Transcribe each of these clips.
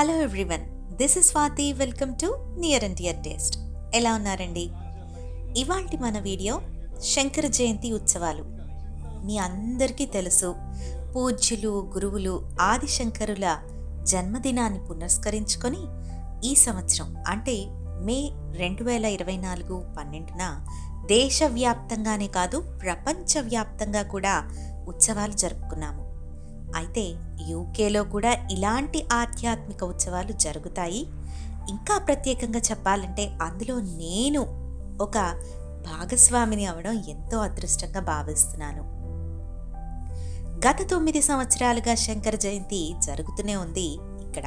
Hello everyone this is Swathi welcome to near and dear taste ఎలా ఉన్నారండి? ఇవాంటి మన video Shankara జయంతి ఉత్సవాలు. మీ అందరికీ తెలుసు పూజ్యులు గురువులు ఆదిశంకరుల జన్మదినాన్ని పునస్కరించుకొని ఈ సంవత్సరం అంటే మే రెండు వేల ఇరవై నాలుగు పన్నెండున దేశవ్యాప్తంగానే కాదు ప్రపంచవ్యాప్తంగా కూడా ఉత్సవాలు జరుపుకున్నాము. అయితే యూకేలో కూడా ఇలాంటి ఆధ్యాత్మిక ఉత్సవాలు జరుగుతాయి. ఇంకా ప్రత్యేకంగా చెప్పాలంటే అందులో నేను ఒక భాగస్వామిని అవడం ఎంతో అదృష్టంగా భావిస్తున్నాను. గత తొమ్మిది సంవత్సరాలుగా శంకర జయంతి జరుగుతూనే ఉంది ఇక్కడ.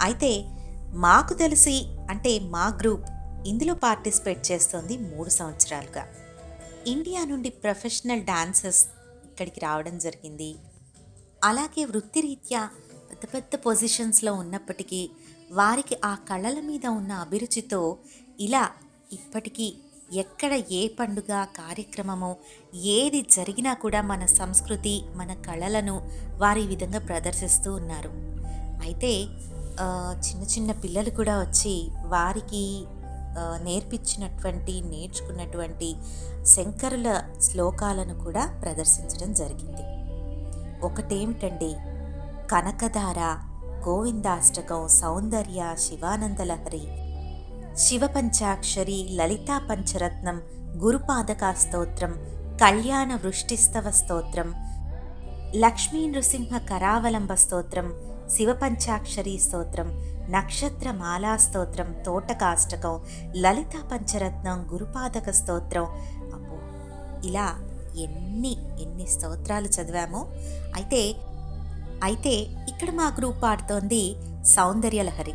అయితే మాకు తెలిసి అంటే మా గ్రూప్ ఇందులో పార్టిసిపేట్ చేస్తోంది మూడు సంవత్సరాలుగా. ఇండియా నుండి ప్రొఫెషనల్ డాన్సర్స్ ఇక్కడికి రావడం జరిగింది. అలాగే వృత్తిరీత్యా పెద్ద పెద్ద పొజిషన్స్లో ఉన్నప్పటికీ వారికి ఆ కళల మీద ఉన్న అభిరుచితో ఇలా ఇప్పటికీ ఎక్కడ ఏ పండుగ కార్యక్రమము ఏది జరిగినా కూడా మన సంస్కృతి మన కళలను వారి విధంగా ప్రదర్శిస్తూ ఉన్నారు. అయితే చిన్న చిన్న పిల్లలు కూడా వచ్చి వారికి నేర్పించినటువంటి నేర్చుకున్నటువంటి శంకరుల శ్లోకాలను కూడా ప్రదర్శించడం జరిగింది. ఒకటేమిటండి? కనకధార గోవిందాష్టకం సౌందర్య శివానందలహరి. శివపంచాక్షరి లలితా పంచరత్నం గురుపాదకా స్తోత్రం కళ్యాణ వృష్టిస్తవ స్తోత్రం లక్ష్మీ నృసింహ కరావలంబ స్తోత్రం శివపంచాక్షరి స్తోత్రం నక్షత్ర మాలా స్తోత్రం తోటకాష్టకం లలితా పంచరత్నం గురుపాదక స్తోత్రం. అబ్బో ఇలా ఎన్ని ఎన్ని స్తోత్రాలు చదివామో. అయితే అయితే ఇక్కడ మా గ్రూప్ పాడుతోంది సౌందర్యలహరి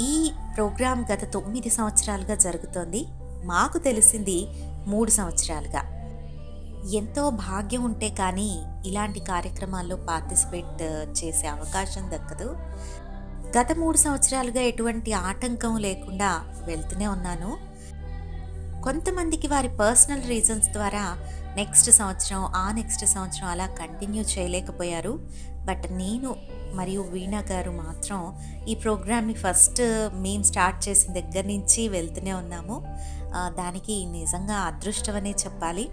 ఈ ప్రోగ్రాం గత తొమ్మిది సంవత్సరాలుగా జరుగుతోంది. మాకు తెలిసింది మూడు సంవత్సరాలుగా. ఎంతో భాగ్యం ఉంటే కానీ ఇలాంటి కార్యక్రమాల్లో పార్టిసిపేట్ చేసే అవకాశం దక్కదు. గత మూడు సంవత్సరాలుగా ఎటువంటి ఆటంకం లేకుండా వెళ్తూనే ఉన్నాను. కొంతమందికి వారి పర్సనల్ రీజన్స్ ద్వారా నెక్స్ట్ సంవత్సరం ఆ నెక్స్ట్ సంవత్సరం అలా కంటిన్యూ చేయలేకపోయారు. బట్ నేను మరియు వీణా గారు మాత్రం ఈ ప్రోగ్రామ్ని ఫస్ట్ మేము స్టార్ట్ చేసిన దగ్గర నుంచి వెళ్తూనే ఉన్నాము. దానికి నిజంగా అదృష్టమనే చెప్పాలి.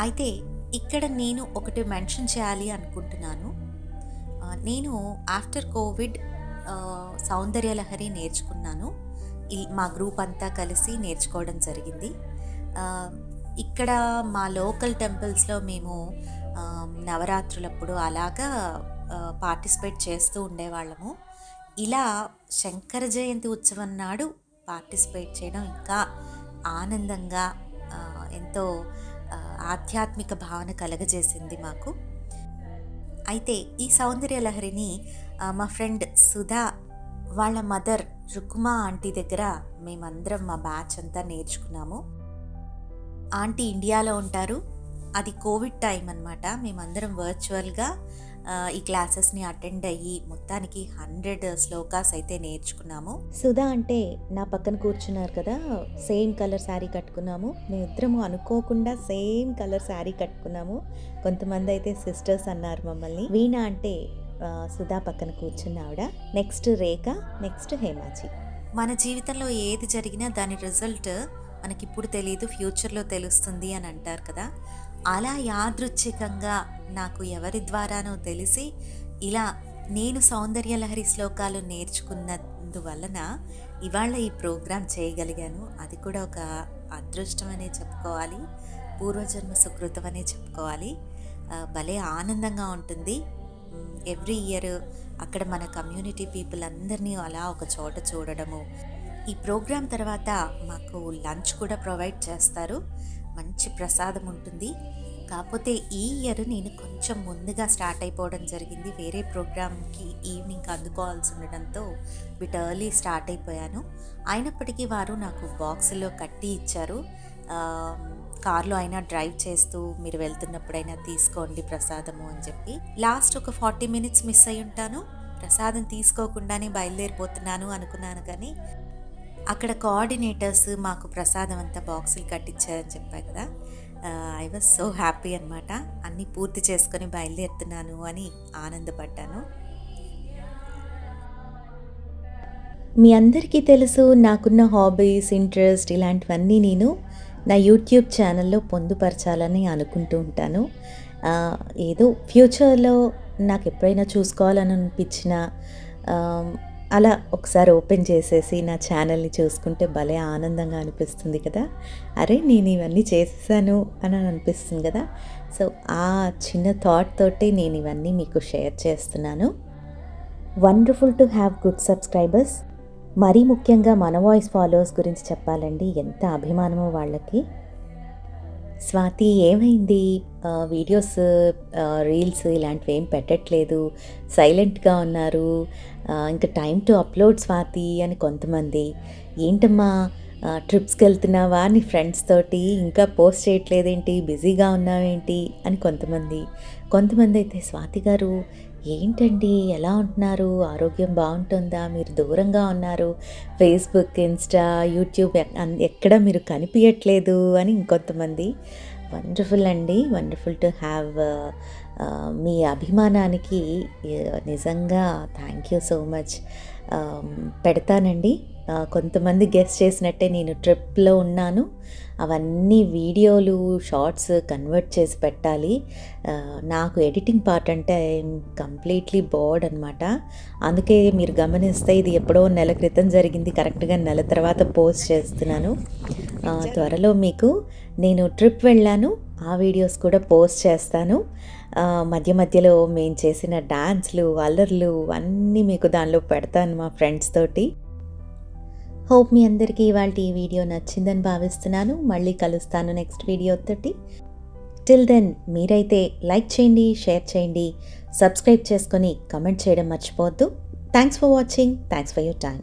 అయితే ఇక్కడ నేను ఒకటి మెన్షన్ చేయాలి అనుకుంటున్నాను. నేను ఆఫ్టర్ కోవిడ్ సౌందర్య సౌందర్యలహరి నేర్చుకున్నాను. ఈ మా గ్రూప్ అంతా కలిసి నేర్చుకోవడం జరిగింది. ఇక్కడ మా లోకల్ టెంపుల్స్లో మేము నవరాత్రులప్పుడు అలాగా పార్టిసిపేట్ చేస్తూ ఉండేవాళ్ళము. ఇలా శంకర జయంతి ఉత్సవం నాడు పార్టిసిపేట్ చేయడం ఇంకా ఆనందంగా ఎంతో ఆధ్యాత్మిక భావన కలగజేసింది మాకు. అయితే ఈ సౌందర్య లహరిని మా ఫ్రెండ్ సుధా వాళ్ళ మదర్ రుకుమా ఆంటీ దగ్గర మేమందరం మా బ్యాచ్ అంతా నేర్చుకున్నాము. ఆంటీ ఇండియాలో ఉంటారు. అది కోవిడ్ టైం అనమాట మేమందరం వర్చువల్గా ఈ క్లాసెస్ని అటెండ్ అయ్యి మొత్తానికి హండ్రెడ్ శ్లోకాస్ అయితే నేర్చుకున్నాము. సుధా అంటే నా పక్కన కూర్చున్నారు కదా సేమ్ కలర్ శారీ కట్టుకున్నాము. మేమిద్దరము అనుకోకుండా సేమ్ కలర్ శారీ కట్టుకున్నాము. కొంతమంది అయితే సిస్టర్స్ అన్నారు మమ్మల్ని. వీణ అంటే సుధా పక్కన కూర్చున్న ఆవిడ. నెక్స్ట్ రేఖ నెక్స్ట్ హేమాచి. మన జీవితంలో ఏది జరిగినా దాని రిజల్ట్ మనకిప్పుడు తెలియదు ఫ్యూచర్లో తెలుస్తుంది అని అంటారు కదా. అలా యాదృచ్ఛికంగా నాకు ఎవరి ద్వారానో తెలిసి ఇలా నేను సౌందర్యలహరి శ్లోకాలు నేర్చుకున్నందువలన ఇవాళ ఈ ప్రోగ్రాం చేయగలిగాను. అది కూడా ఒక అదృష్టం అనే చెప్పుకోవాలి. పూర్వజన్మ సుకృతం అనే చెప్పుకోవాలి భలే ఆనందంగా ఉంటుంది. ఎవ్రీ ఇయర్ అక్కడ మన కమ్యూనిటీ పీపుల్ అందరినీ అలా ఒక చోట చూడడము ఈ ప్రోగ్రాం తర్వాత మాకు లంచ్ కూడా ప్రొవైడ్ చేస్తారు. మంచి ప్రసాదం ఉంటుంది. కాకపోతే ఈ ఇయర్ నేను కొంచెం ముందుగా స్టార్ట్ అయిపోవడం జరిగింది. వేరే ప్రోగ్రామ్కి ఈవినింగ్ అందుకోవాల్సి ఉండడంతో బిట్ ఎర్లీ స్టార్ట్ అయిపోయాను. అయినప్పటికీ వారు నాకు బాక్సులో కట్టి ఇచ్చారు. కార్లో అయినా డ్రైవ్ చేస్తూ మీరు వెళ్తున్నప్పుడైనా తీసుకోండి ప్రసాదము అని చెప్పి. లాస్ట్ ఒక ఫార్టీ మినిట్స్ మిస్ అయి ఉంటాను. ప్రసాదం తీసుకోకుండానే బయలుదేరిపోతున్నాను అనుకున్నాను కానీ అక్కడ కోఆర్డినేటర్స్ మాకు ప్రసాదం అంతా బాక్సులు కట్టించారని చెప్పా కదా. ఐ వాజ్ సో హ్యాపీ అనమాట అన్నీ పూర్తి చేసుకొని బయలుదేరుతున్నాను అని ఆనందపడ్డాను. మీ అందరికీ తెలుసు నాకున్న హాబీస్ ఇంట్రెస్ట్ ఇలాంటివన్నీ నేను నా యూట్యూబ్ ఛానల్లో పొందుపరచాలని అనుకుంటూ ఉంటాను. ఏదో ఫ్యూచర్లో నాకు ఎప్పుడైనా చూసుకోవాలని అనిపించిన అలా ఒకసారి ఓపెన్ చేసేసి నా ఛానల్ని చూసుకుంటే భలే ఆనందంగా అనిపిస్తుంది కదా. అరే నేను ఇవన్నీ చేసేసాను అని అనిపిస్తుంది కదా. సో ఆ చిన్న థాట్ తోటి నేను ఇవన్నీ మీకు షేర్ చేస్తున్నాను. Wonderful to have good subscribers మరీ ముఖ్యంగా మన వాయిస్ ఫాలోవర్స్ గురించి చెప్పాలండి ఎంత అభిమానమో వాళ్ళకి. స్వాతి ఏమైంది? వీడియోస్ రీల్స్ ఇలాంటివి ఏం పెట్టట్లేదు. సైలెంట్గా ఉన్నారు. ఇంకా టైం టు అప్లోడ్ స్వాతి అని కొంతమంది. ఏంటమ్మా? ట్రిప్స్కి వెళ్తున్నావా? నీ ఫ్రెండ్స్ తోటి ఇంకా పోస్ట్ చేయట్లేదేంటి? బిజీగా ఉన్నావేంటి? అని కొంతమంది. కొంతమంది అయితే స్వాతి గారు ఏంటండి? ఎలా ఉంటున్నారు? ఆరోగ్యం బాగుంటుందా? మీరు దూరంగా ఉన్నారు. ఫేస్బుక్ ఇన్స్టా యూట్యూబ్ ఎక్కడ మీరు కనిపించట్లేదు అని ఇంకొంతమంది. వండర్ఫుల్ అండి. వండర్ఫుల్ టు హ్యావ్ మీ అభిమానానికి నిజంగా థ్యాంక్ యూ సో మచ్. పెడతానండి. కొంతమంది గెస్ట్ చేసినట్టే నేను ట్రిప్లో ఉన్నాను. అవన్నీ వీడియోలు షార్ట్స్ కన్వర్ట్ చేసి పెట్టాలి. నాకు ఎడిటింగ్ పార్ట్ అంటే కంప్లీట్లీ బోర్డ్ అనమాట అందుకే మీరు గమనిస్తే ఇది ఎప్పుడో నెల క్రితం జరిగింది. కరెక్ట్గా నెల తర్వాత పోస్ట్ చేస్తున్నాను. త్వరలో మీకు నేను ట్రిప్ వెళ్ళాను. ఆ వీడియోస్ కూడా పోస్ట్ చేస్తాను. మధ్య మధ్యలో మేము చేసిన డాన్స్లు అల్లర్లు అన్నీ మీకు దానిలో పెడతాను మా ఫ్రెండ్స్ తోటి. హోప్ మీ అందరికీ ఇవాళ ఈ వీడియో నచ్చిందని భావిస్తున్నాను. మళ్ళీ కలుస్తాను నెక్స్ట్ వీడియో తోటి. టిల్ దెన్ మీరైతే లైక్ చేయండి షేర్ చేయండి సబ్స్క్రైబ్ చేసుకొని కమెంట్ చేయడం మర్చిపోవద్దు. Thanks for watching thanks for your time